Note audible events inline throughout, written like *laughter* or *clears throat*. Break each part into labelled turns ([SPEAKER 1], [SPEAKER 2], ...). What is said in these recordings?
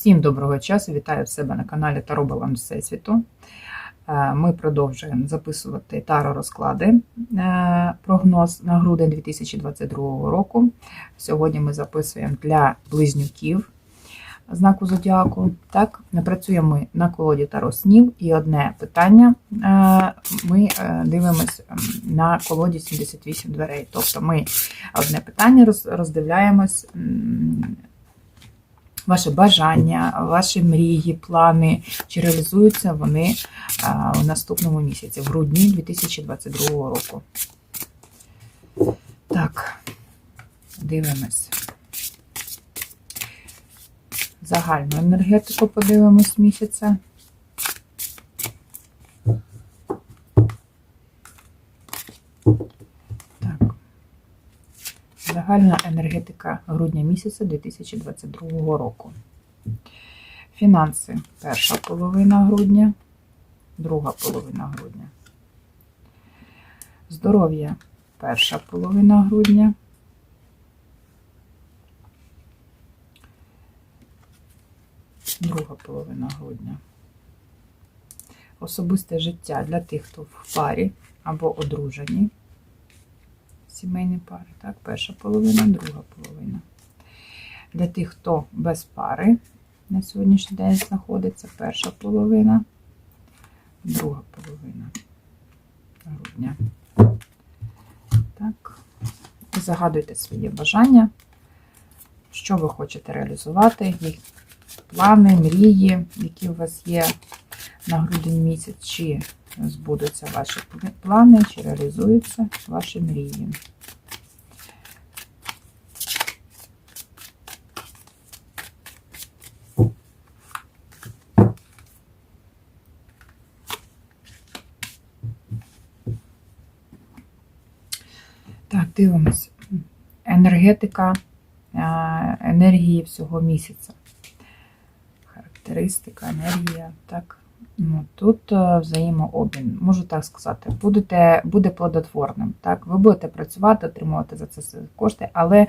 [SPEAKER 1] Всім доброго часу! Вітаю в себе на каналі Таро Баланс Всесвіту. Е, Ми продовжуємо записувати таро розклади е, прогноз на грудень 2022 року. Сьогодні ми записуємо для близнюків знаку зодіаку. Так, напрацюємо ми на колоді таро снів. І одне питання е, ми дивимося на колоді 78 дверей. Тобто ми одне питання роздивляємось. Ваше бажання, ваші мрії, плани, чи реалізуються вони у наступному місяці, в грудні 2022 року. Так, дивимось. Загальну енергетику подивимось місяця. Так. Загальна енергетика грудня місяця 2022 року. Фінанси перша половина грудня, друга половина грудня. Здоров'я перша половина грудня. Друга половина грудня. Особисте життя для тих, хто в парі або одружені сімейні пари. Так, перша половина, друга половина. Для тих, хто без пари на сьогоднішній день знаходиться, перша половина, друга половина грудня. Так. Загадуйте свої бажання, що ви хочете реалізувати, які плани, мрії, які у вас є на грудень місяць, чи збудуться ваші плани, чи реалізуються ваші мрії. Так, дивимось. Енергетика енергії всього місяця. Характеристика, енергія. Так. Ну, Тут е, взаємообмін, можу так сказати, будете, буде плодотворним. Так? Ви будете працювати, отримувати за це кошти, але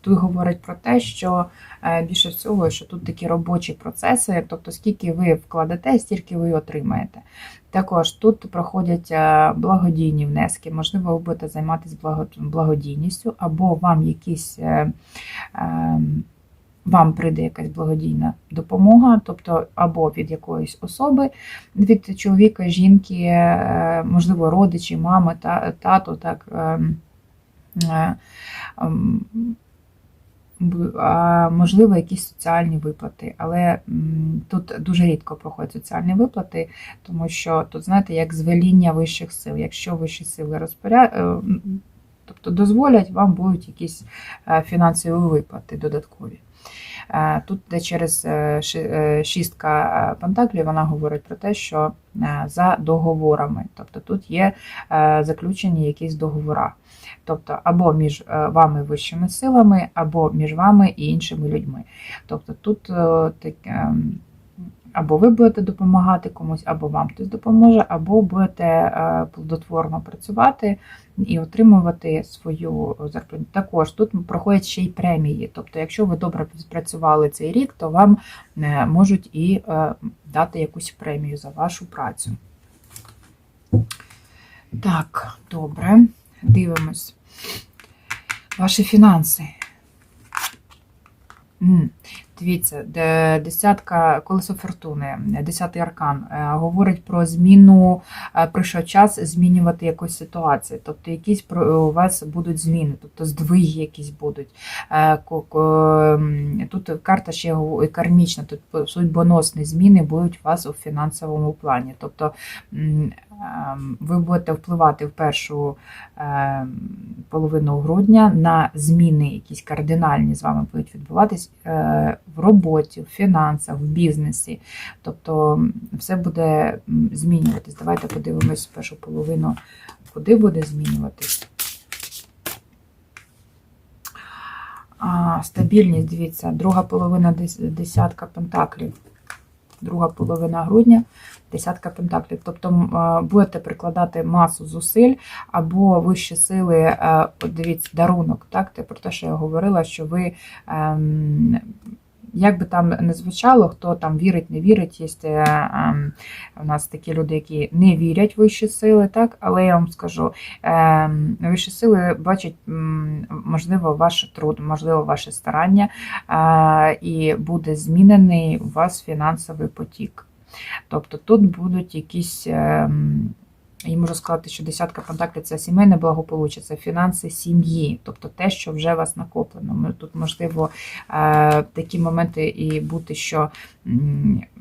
[SPEAKER 1] тут говорить про те, що е, більше всього, що тут такі робочі процеси, тобто скільки ви вкладете, стільки ви отримаєте. Також тут проходять е, благодійні внески, можливо, ви будете займатися благодійністю, або вам якісь. Вам прийде якась благодійна допомога, тобто або від якоїсь особи, від чоловіка, жінки, е, можливо, родичі, мами, та, тато, так. ем, е, ем, можливо, якісь соціальні виплати, але тут дуже рідко проходять соціальні виплати, тому що тут, знаєте, як звеління вищих сил. Якщо вищі сили розпоряд... е, тобто дозволять, вам будуть якісь фінансові виплати додаткові. Е, Тут, де через е, е, шістка пентаклів, вона говорить про те, що за договорами, тобто тут є заключені якісь договори. Тобто або між вами вищими силами, або між вами і іншими людьми. Тобто тут е, так, ем, або ви будете допомагати комусь, або вам хтось допоможе, або будете е, плодотворно працювати і отримувати свою зарплату. Також тут проходять ще й премії. Тобто, якщо ви добре працювали цей рік, то вам е, можуть і е, дати якусь премію за вашу працю. Так, добре, дивимось. Ваші фінанси. Дивіться, де- десятка колесо фортуни, десятий аркан е, говорить про зміну, е, прийшов час змінювати якусь ситуацію. Тобто якісь про- у вас будуть зміни, тобто здвиги якісь будуть. Е, Тут карта ще кармічна, тут судьбоносні зміни будуть у вас у фінансовому плані. Тобто ви будете впливати в першу ем, половину грудня на зміни, якісь кардинальні з вами будуть відбуватись е, в роботі, в фінансах, в бізнесі. Тобто все буде змінюватись. Давайте подивимось першу половину, куди буде змінюватись. Стабільність, дивіться, друга половина десятка пентаклів. Друга половина грудня, десятка пентаклів. Тобто е, будете прикладати масу зусиль або вищі сили, е, дивіться, дарунок. Так, те про те, що я говорила, що ви ем, як би там не звучало, хто там вірить, не вірить, є е, ем, у нас такі люди, які не вірять в вищі сили, так, але я вам скажу, е, вищі сили бачать, можливо, ваш труд, можливо, ваше старання, і буде змінений у вас фінансовий потік. Тобто тут будуть якісь. ем, я можу сказати, що десятка контактів це сімейне благополуччя, це фінанси сім'ї, тобто те, що вже у вас накоплено. Тут можливо е, такі моменти і бути, що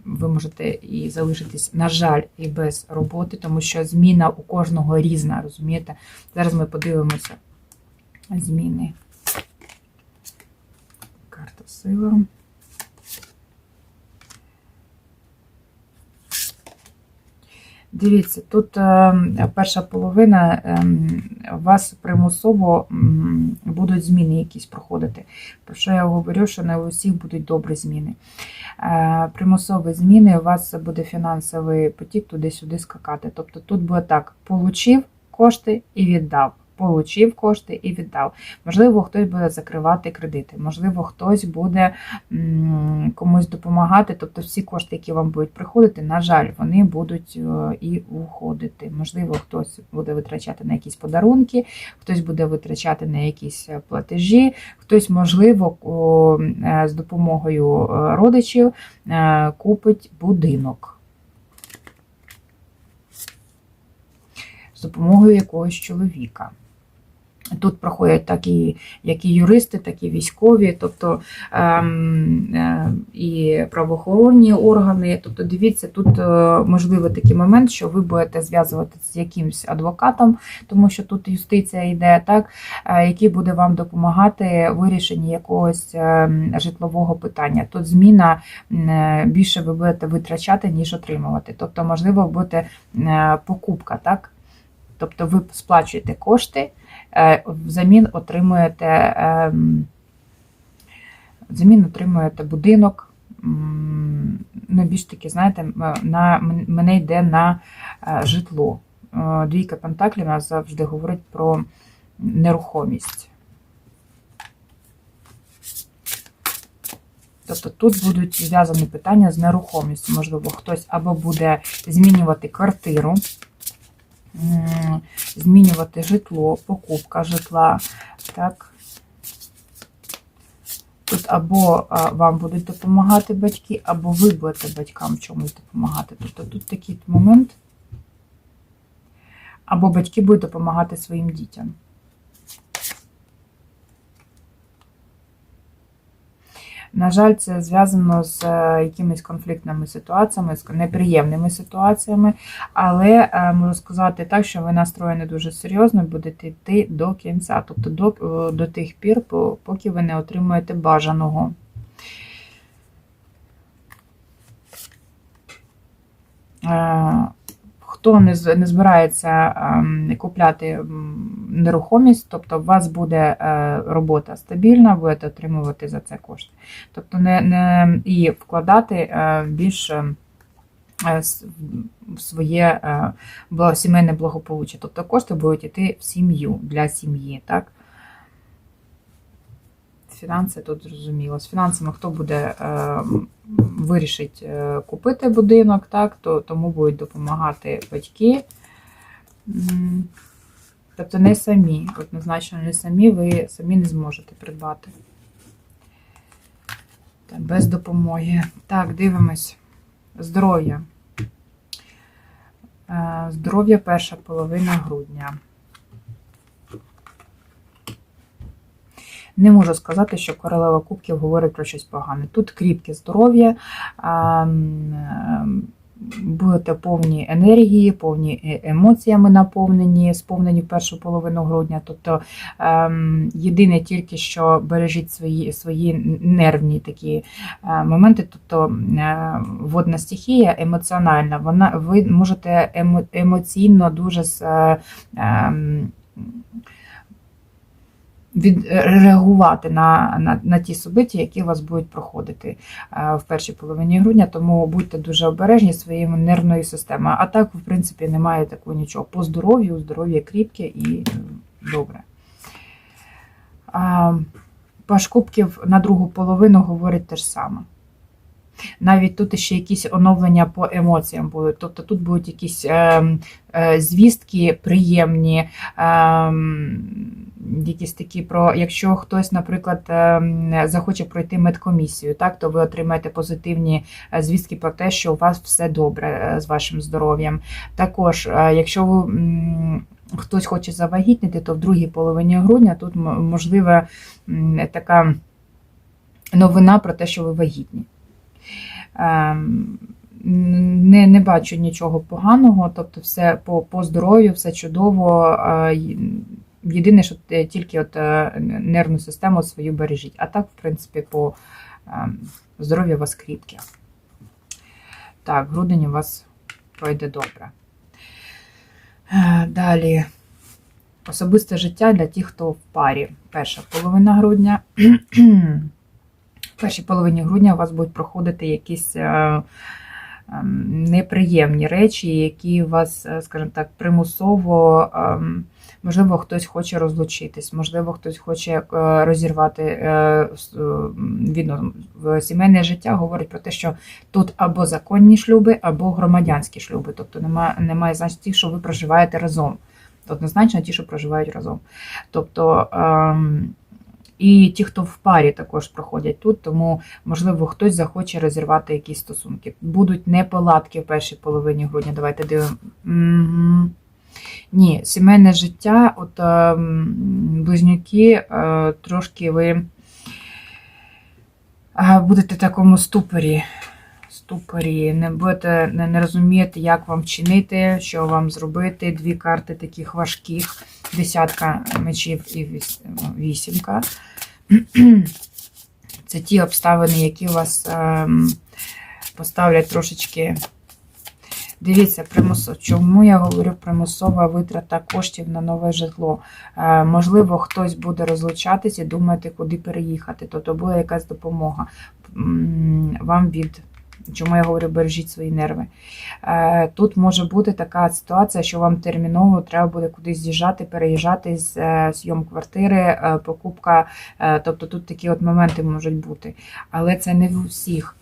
[SPEAKER 1] ви можете і залишитись, на жаль, і без роботи, тому що зміна у кожного різна, розумієте? Зараз ми подивимося зміни. Карта сила. Дивіться, тут е, перша половина е, вас примусово будуть зміни якісь проходити. Про що я говорю, що не у всіх будуть добрі зміни. Е, примусові зміни, у вас буде фінансовий потік туди-сюди скакати. Тобто тут буде так: получив кошти і віддав. Получив кошти і віддав. Можливо, хтось буде закривати кредити, можливо, хтось буде комусь допомагати. Тобто всі кошти, які вам будуть приходити, на жаль, вони будуть е, і уходити. Можливо, хтось буде витрачати на якісь подарунки, хтось буде витрачати на якісь е, платежі, хтось, можливо, е, з допомогою родичів купить будинок. З допомогою якогось чоловіка. Тут проходять так і, як і юристи, так і військові, тобто ем, е, і правоохоронні органи. Тобто, дивіться, тут е, можливий такий момент, що ви будете зв'язуватися з якимсь адвокатом, тому що тут юстиція йде, так, е, який буде вам допомагати в вирішенні якогось е, житлового питання. Тут зміна більше ви будете витрачати, ніж отримувати. Тобто, можливо, буде покупка, так? Тобто ви сплачуєте кошти, е, взамін отримуєте, ем, взамін отримуєте будинок. Ну, більш таки, знаєте, на, мене йде на е, житло. Е, Двійка Пентаклів нас завжди говорить про нерухомість. Тобто тут будуть зв'язані питання з нерухомістю. Можливо, хтось або буде змінювати квартиру, змінювати житло, покупка житла. Так. Тут або вам будуть допомагати батьки, або ви будете батькам чомусь допомагати. Тобто тут такий момент. Або батьки будуть допомагати своїм дітям. На жаль, це зв'язано з е, якимись конфліктними ситуаціями, з неприємними ситуаціями, але е, можу сказати так, що ви настроєні дуже серйозно, будете йти до кінця, тобто до, е, до тих пір, поки ви не отримуєте бажаного. Хто не не збирається ем, купляти нерухомість, тобто у вас буде е, робота стабільна, будете отримувати за це кошти. Тобто не, не і вкладати е, більше е, в своє сімейне благополуччя. Тобто кошти будуть йти в сім'ю для сім'ї. так? Фінанси тут зрозуміло. З фінансами хто буде е, вирішить е, купити будинок, так, то тому будуть допомагати батьки. Тобто не самі, однозначно не самі, ви самі не зможете придбати. Без допомоги. Так, дивимось. Здоров'я. Е, Здоров'я перша половина грудня. Не можу сказати, що королева кубків говорить про щось погане. Тут кріпке здоров'я, ем, будете повні енергії, повні е- емоціями наповнені, сповнені першу половину грудня. Тобто ем, єдине тільки, що бережіть свої, свої нервні такі е, моменти. Тобто е, водна стихія емоціональна, вона, ви можете емо, емоційно дуже з, ем, відреагувати на, на, на ті собиті, які у вас будуть проходити е, в першій половині грудня, тому будьте дуже обережні своєю нервною системою. А так, в принципі, немає такого нічого. По здоров'ю, здоров'я кріпке і е, добре. Паш Кубків на другу половину говорить те ж саме. Навіть тут ще якісь оновлення по емоціям будуть. Тобто тут будуть якісь е, е, звістки приємні, е, якісь такі про, якщо хтось, наприклад, е, захоче пройти медкомісію, так, то ви отримаєте позитивні е, звістки про те, що у вас все добре е, з вашим здоров'ям. Також, е, якщо ви. Хтось хоче завагітніти, то в другій половині грудня тут можлива така новина про те, що ви вагітні. Ем, Не, не бачу нічого поганого, тобто все по, по здоров'ю, все чудово. Е, Єдине, що тільки от е, нервну систему свою бережіть. А так, в принципі, по ем, здоров'ю у вас кріпке. Так, грудень у вас пройде добре. Е, Далі. Особисте життя для тих, хто в парі. Перша половина грудня. *clears throat* Першій половині грудня у вас будуть проходити якісь е, ем, неприємні речі, які вас, е, скажімо так, примусово, ем, можливо, хтось хоче розлучитись, можливо, хтось хоче е, розірвати відно- сімейне життя. Говорить про те, що тут або законні шлюби, або громадянські шлюби. Тобто немає, немає значення що ви проживаєте разом. Однозначно ті, що проживають разом. Тобто. І ті, хто в парі також проходять тут, тому, можливо, хтось захоче розірвати якісь стосунки. Будуть неполадки в першій половині грудня. Давайте дивимося. Мгм. Ні, сімейне життя, от ем, близнюки, е, трошки ви е, будете в такому ступорі. Ступорі, не будете не, не розумієте, як вам вчинити, що вам зробити. Дві карти таких важких, десятка мечів і віс- вісімка. *clears throat* Це ті обставини, які вас ем, поставлять трошечки. Дивіться, примусо... чому я говорю примусова витрата коштів на нове житло. Е, можливо, хтось буде розлучатись і думати, куди переїхати. Тобто буде якась допомога вам від. Чому я говорю, бережіть свої нерви. Е, Тут може бути така ситуація, що вам терміново треба буде кудись з'їжджати, переїжджати з е, зйом квартири, е, покупка. Тобто тут такі от моменти можуть бути. Але це не в усіх.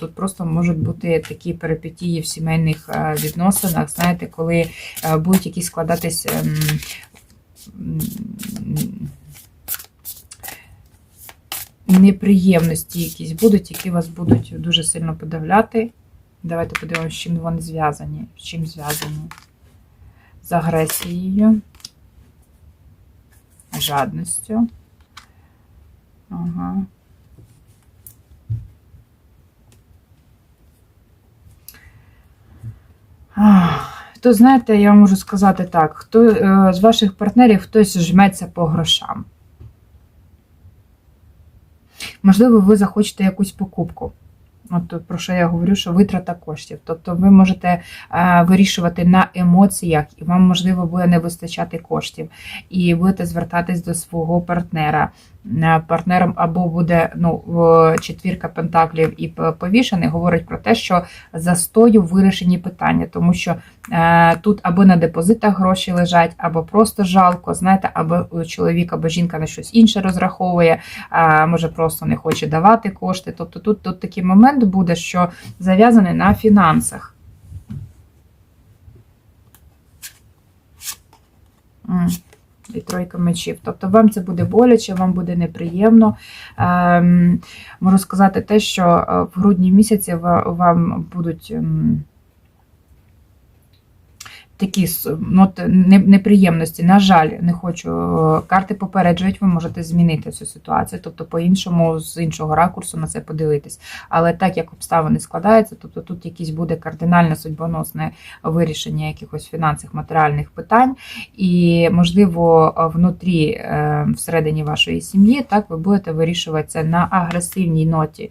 [SPEAKER 1] Тут просто можуть бути такі перипетії в сімейних відносинах, знаєте, коли будуть якісь складатись. Неприємності якісь будуть, які вас будуть дуже сильно подавляти. Давайте подивимося, з чим вони зв'язані. З чим зв'язані? З агресією, жадністю. Ага. То знаєте, я можу сказати так: хто е, з ваших партнерів хтось жметься по грошам. Можливо, ви захочете якусь покупку. От про що я говорю, що витрата коштів. Тобто ви можете е, вирішувати на емоціях, і вам, можливо, буде не вистачати коштів. І будете звертатись до свого партнера. Е, Партнером або буде ну, четвірка пентаклів і повішений, говорить про те, що застою вирішені питання, тому що е, тут або на депозитах гроші лежать, або просто жалко, знаєте, або чоловік, або жінка на щось інше розраховує, а може просто не хоче давати кошти. Тобто тут, тут такий момент буде, що зав'язаний на фінансах. І тройка мечів. Тобто вам це буде боляче, вам буде неприємно. Ем, можу сказати те, що е, в грудні місяці вам будуть. Такі ну, неприємності, на жаль, не хочу. е, Карти попереджують, ви можете змінити цю ситуацію, тобто по-іншому, з іншого ракурсу на це подивитись. Але так як обставини складаються, тобто тут якесь буде кардинальне судьбоносне вирішення якихось фінансових матеріальних питань, і, можливо, внутрі, е, всередині вашої сім'ї, так ви будете вирішувати це на агресивній ноті.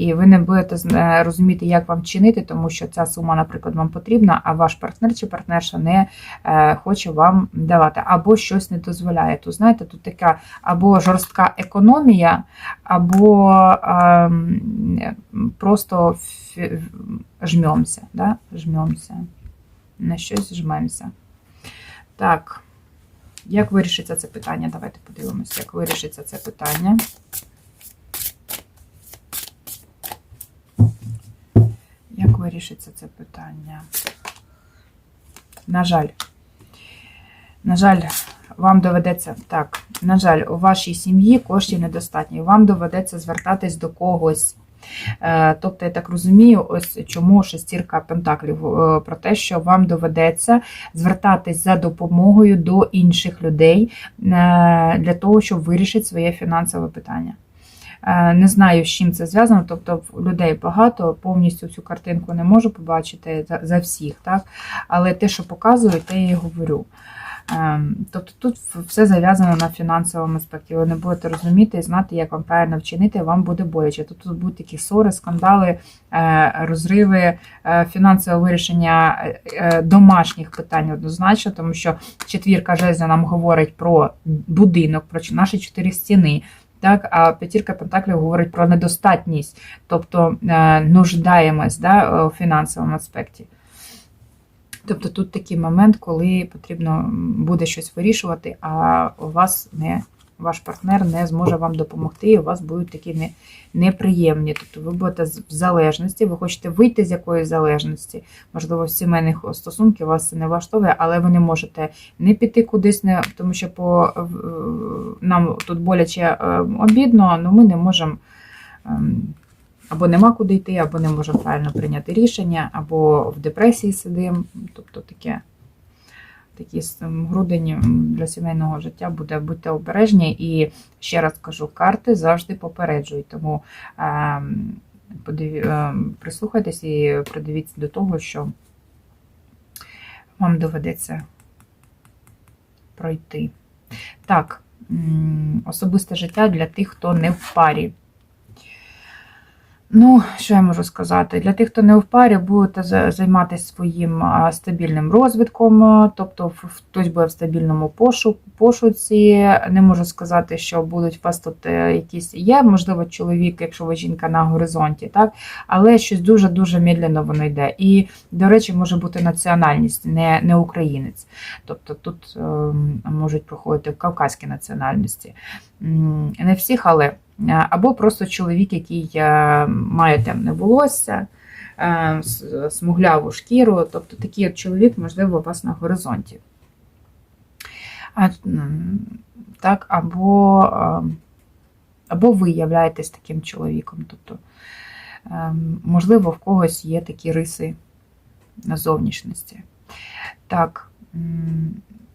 [SPEAKER 1] І ви не будете розуміти, як вам чинити, тому що ця сума, наприклад, вам потрібна, а ваш партнер чи партнерша не е, хоче вам давати, або щось не дозволяє. То знаєте, тут така або жорстка економія, або ем, просто жмемося, да? жмемося. На щось жмемося. Так. Як вирішиться це питання? Давайте подивимося, як вирішиться це питання. Як вирішиться це питання? На жаль, на жаль, вам доведеться так. На жаль, у вашій сім'ї коштів недостатньо. Вам доведеться звертатись до когось. Е, Тобто, я так розумію, ось чому шестірка пентаклів е, про те, що вам доведеться звертатись за допомогою до інших людей е, для того, щоб вирішити своє фінансове питання. Е, Не знаю, з чим це зв'язано, тобто людей багато, повністю цю картинку не можу побачити за, всіх, так? але те, що показую, те я і говорю. Ем, Тобто тут все зав'язано на фінансовому аспекті. Ви не будете розуміти і знати, як вам правильно вчинити, вам буде боляче. Тут, тут будуть такі ссори, скандали, е, розриви, е, фінансове вирішення домашніх питань однозначно, тому що четвірка жезля нам говорить про будинок, про наші чотири стіни. Так, а п'ятірка пентаклів говорить про недостатність, тобто е, нуждаємось да, у фінансовому аспекті. Тобто тут такий момент, коли потрібно буде щось вирішувати, а у вас не ваш партнер не зможе вам допомогти, і у вас будуть такі не, неприємні. Тобто ви будете в залежності, ви хочете вийти з якоїсь залежності. Можливо, в сімейних стосунках вас це не влаштовує, але ви не можете не піти кудись, не, тому що по, нам тут боляче е, обідно, але ми не можемо. ем, або нема куди йти, або не можемо правильно прийняти рішення, або в депресії сидимо. Тобто таке, такі грудень для сімейного життя буде будьте обережні. І ще раз кажу, карти завжди попереджують. Тому ем, подиві, ем, прислухайтесь і придивіться до того, що вам доведеться пройти. Так, особисте життя для тих, хто не в парі. Ну, що я можу сказати? Для тих, хто не в парі, будете займатися своїм стабільним розвитком, тобто хтось буде в стабільному пошу- пошуці. Не можу сказати, що будуть у вас тут е, якісь є, можливо, чоловік, якщо ви жінка на горизонті, так, але щось дуже-дуже медленно воно йде. І, до речі, може бути національність, не, не українець. Тобто тут ем, можуть проходити кавказькі національності. Не всіх, але Е, або просто чоловік, який е, має темне волосся, е, смугляву шкіру, тобто такий от чоловік, можливо, у вас на горизонті. А, так, або, або ви являєтесь таким чоловіком. Тобто, можливо, в когось є такі риси зовнішності. Так,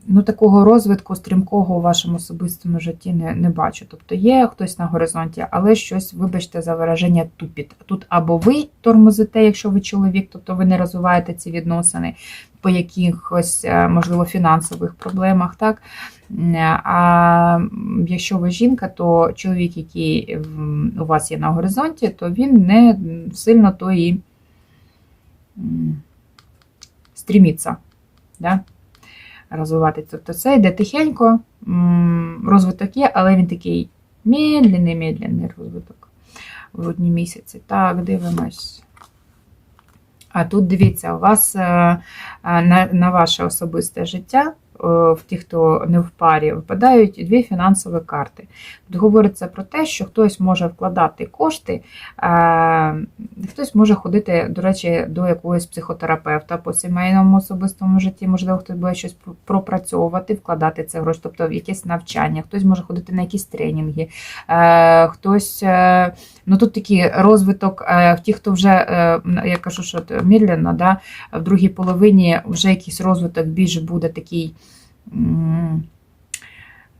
[SPEAKER 1] ну такого розвитку стрімкого у вашому особистому житті не, не бачу. Тобто є хтось на горизонті, але щось, вибачте, за вираження тупіт. Тут або ви тормозите, якщо ви чоловік, тобто ви не розвиваєте ці відносини по якихось, е, можливо, фінансових проблемах, так? А якщо ви жінка, то чоловік, який у вас є на горизонті, то він не сильно то і стріміться. Да? Розвивати. Тобто це йде тихенько, розвиток є, але він такий медленний, медленний розвиток в грудні місяці. Так, дивимось. А тут дивіться, у вас е, е, на, на ваше особисте життя, в тих, хто не в парі, випадають дві фінансові карти. Тут говориться про те, що хтось може вкладати кошти, е, хтось може ходити, до речі, до якогось психотерапевта по сімейному особистому житті, можливо, хтось буде щось пропрацьовувати, вкладати це гроші, тобто в якесь навчання, хтось може ходити на якісь тренінги, е, хтось. е, Ну тут такий розвиток, е, в ті, хто вже, е, я кажу, що медленно, да, в другій половині вже якийсь розвиток більше буде такий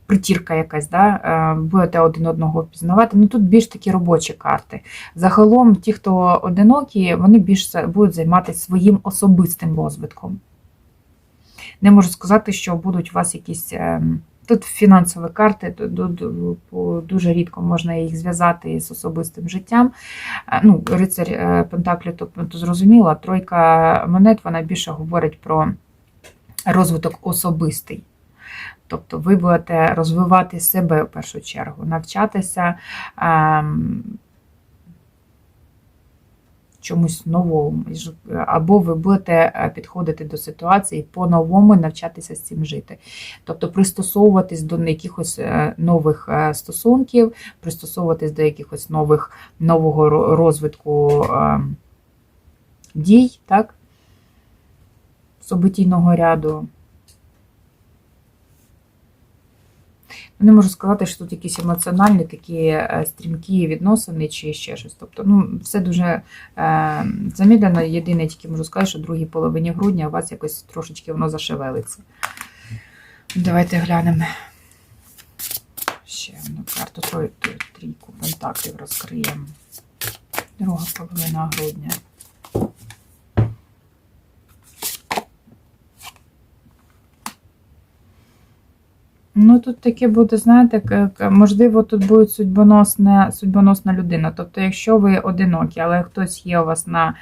[SPEAKER 1] притірка якась, да, е, будете один одного впізнавати. Ну тут більш такі робочі карти. Загалом, ті, хто одинокі, вони більш будуть займатися своїм особистим розвитком. Не можу сказати, що будуть у вас якісь. е, Тут фінансові карти, дуже рідко можна їх зв'язати з особистим життям. Е, Ну, рицарь Пентаклі, то зрозуміло, тройка монет вона більше говорить про розвиток особистий. Тобто ви будете розвивати себе в першу чергу, навчатися ем, чомусь новому, або ви будете е, підходити до ситуації по-новому навчатися з цим жити. Тобто пристосовуватись до якихось е, нових е, стосунків, пристосовуватись до якихось нових нового розвитку е, дій, так? Событійного ряду. Не можу сказати, що тут якісь емоціональні такі е, стрімкі відносини чи ще щось. Тобто, ну, все дуже е, замідлено. Єдине, тільки можу сказати, що в другій половині грудня у вас якось трошечки воно зашевелиться. Давайте глянемо. Ще одну карту, трійку пентаклів розкриємо. Друга половина грудня. Ну, тут таке буде, знаєте, можливо, тут буде судьбоносна, судьбоносна людина. Тобто, якщо ви одинокі, але хтось є у вас на,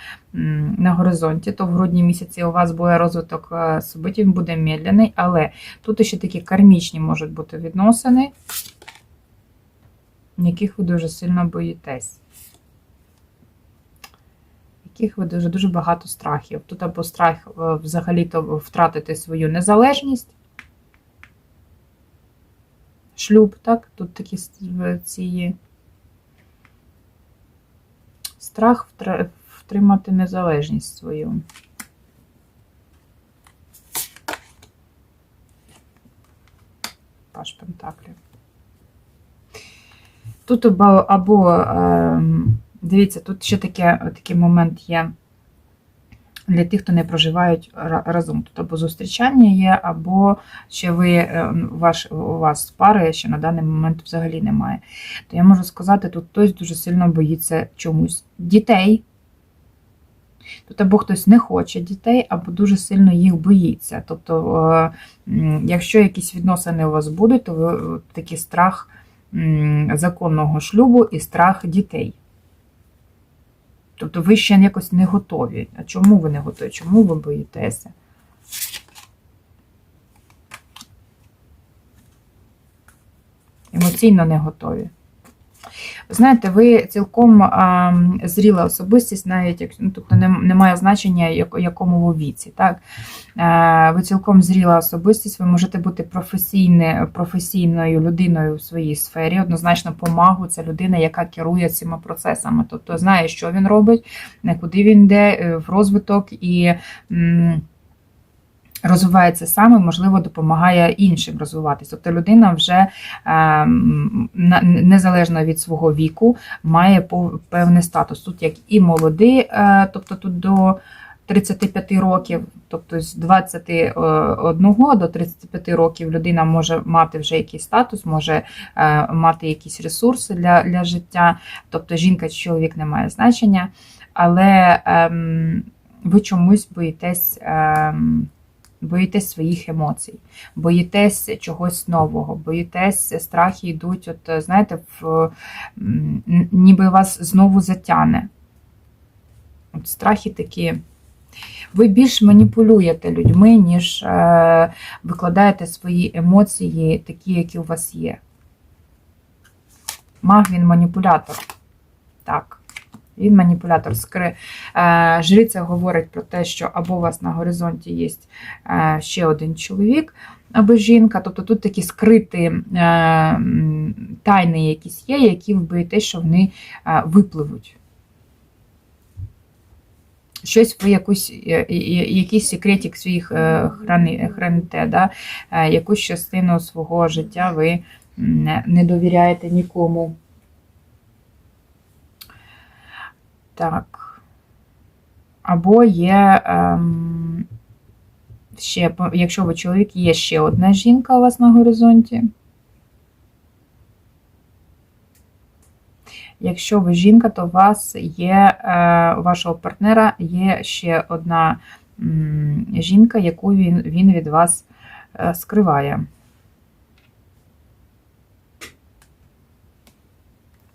[SPEAKER 1] на горизонті, то в грудні місяці у вас буде розвиток е, він буде медленний, але тут ще такі кармічні можуть бути відносини, яких ви дуже сильно боїтесь. Яких ви дуже дуже багато страхів. Тут або страх е, взагалі-то втратити свою незалежність. Шлюб, так? Тут такі ці страх втримати незалежність свою. Паш Пентаклів. Тут або, або ем, дивіться, тут ще таке, такий момент є для тих, хто не проживають разом. Тут або зустрічання є, або ще ви, е, ваш, у вас пари ще на даний момент взагалі немає. То я можу сказати, тут хтось дуже сильно боїться чомусь дітей. Тут або хтось не хоче дітей, або дуже сильно їх боїться. Тобто, е, якщо якісь відносини у вас будуть, то ви, такий страх законного шлюбу і страх дітей. Тобто ви ще якось не готові. А чому ви не готові? Чому ви боїтеся? Емоційно не готові. Знаєте, ви цілком а, зріла особистість, навіть як ну, тобто не, немає значення, як, якому ви віці. Так? Е, ви цілком зріла особистість, ви можете бути професійне, професійною людиною в своїй сфері. Однозначно, помагу це людина, яка керує цими процесами, тобто знає, що він робить, куди він йде е, в розвиток і. м, Розвивається саме, можливо, допомагає іншим розвиватися. Тобто людина вже ем, незалежно від свого віку має певний статус. Тут як і молодий, е, тобто тут до 35 років, тобто з 21 до 35 років людина може мати вже якийсь статус, може е, мати якісь ресурси для, для життя. Тобто жінка чи чоловік не має значення, але ем, ви чомусь боїтесь. Ем, Боїтесь своїх емоцій, боїтесь чогось нового, боїтесь, страхи йдуть, от знаєте, в, ніби вас знову затяне. От страхи такі. Ви більш маніпулюєте людьми, ніж е, викладаєте свої емоції, такі, які у вас є. Маг він маніпулятор. Так. Він маніпулятор. Скри... Е, Жриця говорить про те, що або у вас на горизонті є е, ще один чоловік, або жінка. Тобто тут такі скриті е, тайни якісь є, які ви боїтесь, що вони випливуть. Щось ви якусь, якийсь секретик своїх храни, храните, да? Якусь частину свого життя ви не довіряєте нікому. Так. Або є ем, ще, якщо ви чоловік, є ще одна жінка у вас на горизонті. Якщо ви жінка, то у вас є, е, у вашого партнера є ще одна жінка, яку він, він від вас е, скриває.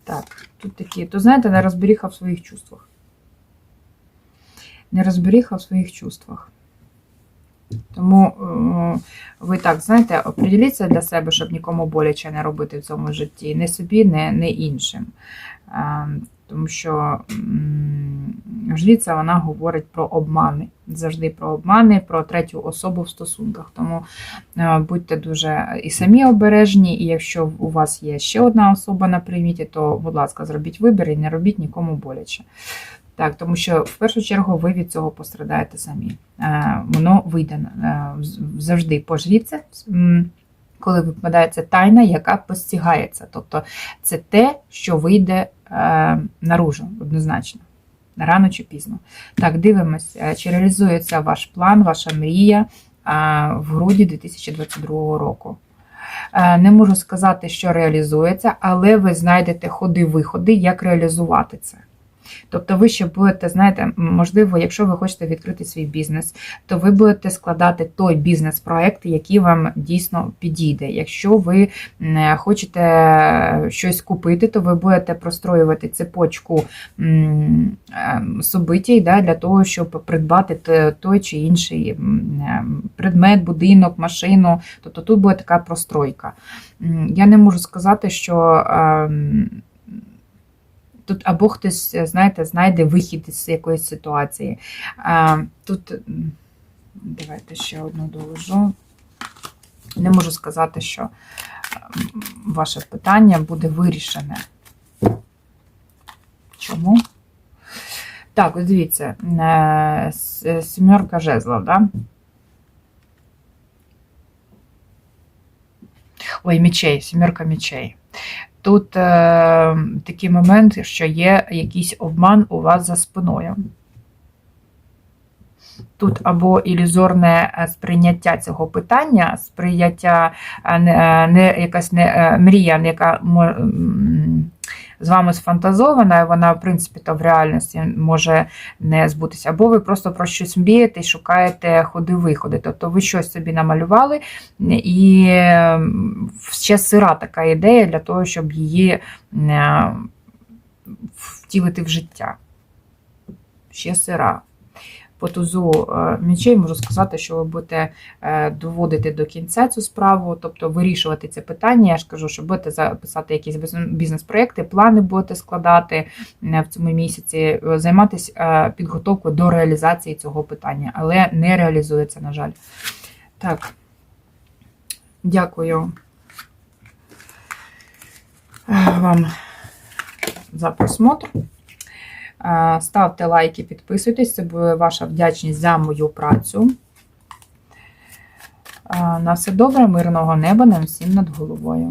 [SPEAKER 1] Так, тут такі, то знаєте, не розберіха в своїх чувствах. Не розберіха в своїх чувствах. Тому е, ви так, знаєте, определіться для себе, щоб нікому боляче не робити в цьому житті. Не собі, не, не іншим. Тому що м, Жриця вона говорить про обмани. Завжди про обмани, про третю особу в стосунках. Тому е, будьте дуже і самі обережні, і якщо у вас є ще одна особа на приміті, то, будь ласка, зробіть вибір і не робіть нікому боляче. Так, тому що в першу чергу ви від цього пострадаєте самі. Е, Воно вийде е, завжди по жріці, м, коли випадається тайна, яка постігається. Тобто це те, що вийде наружу, однозначно. Рано чи пізно. Так, дивимось, е, чи реалізується ваш план, ваша мрія е, в грудні 2022 року. Е, Не можу сказати, що реалізується, але ви знайдете ходи-виходи, як реалізувати це. Тобто ви ще будете, знаєте, можливо, якщо ви хочете відкрити свій бізнес, то ви будете складати той бізнес-проект, який вам дійсно підійде. Якщо ви хочете щось купити, то ви будете простроювати цепочку ем, да, для того, щоб придбати той чи інший ем, предмет, будинок, машину. Тобто тут буде така простройка. Я не можу сказати, що. Тут або хтось, знаєте, знайде вихід із якоїсь ситуації. Тут давайте ще одну доложу. Не можу сказати, що ваше питання буде вирішене. Чому? Так, ось дивіться, е, с- сімерка жезлов, да? Ой, мічей, сімерка мічей. Тут е, такий момент, що є якийсь обман у вас за спиною. Тут або ілюзорне е, сприйняття цього питання, сприйняття е, не, е, не якась не мрія, яка мо- м, з вами сфантазована, і вона, в принципі, то в реальності може не збутися. Або ви просто про щось мрієте і шукаєте ходи-виходи. Тобто ви щось собі намалювали, і е, ще сира така ідея для того, щоб її е, втілити в життя. Ще сира. По тузу е, мечей можу сказати, що ви будете е, доводити до кінця цю справу, тобто вирішувати це питання. Я ж кажу, що будете записати якісь бізнес- бізнес-проекти, плани будете складати е, в цьому місяці, займатися підготовкою до реалізації цього питання, але не реалізується, на жаль. Так, дякую вам за просмотр. Е, Ставте лайки, підписуйтесь, це буде ваша вдячність за мою працю. Е, На все добре, мирного неба нам всім над головою.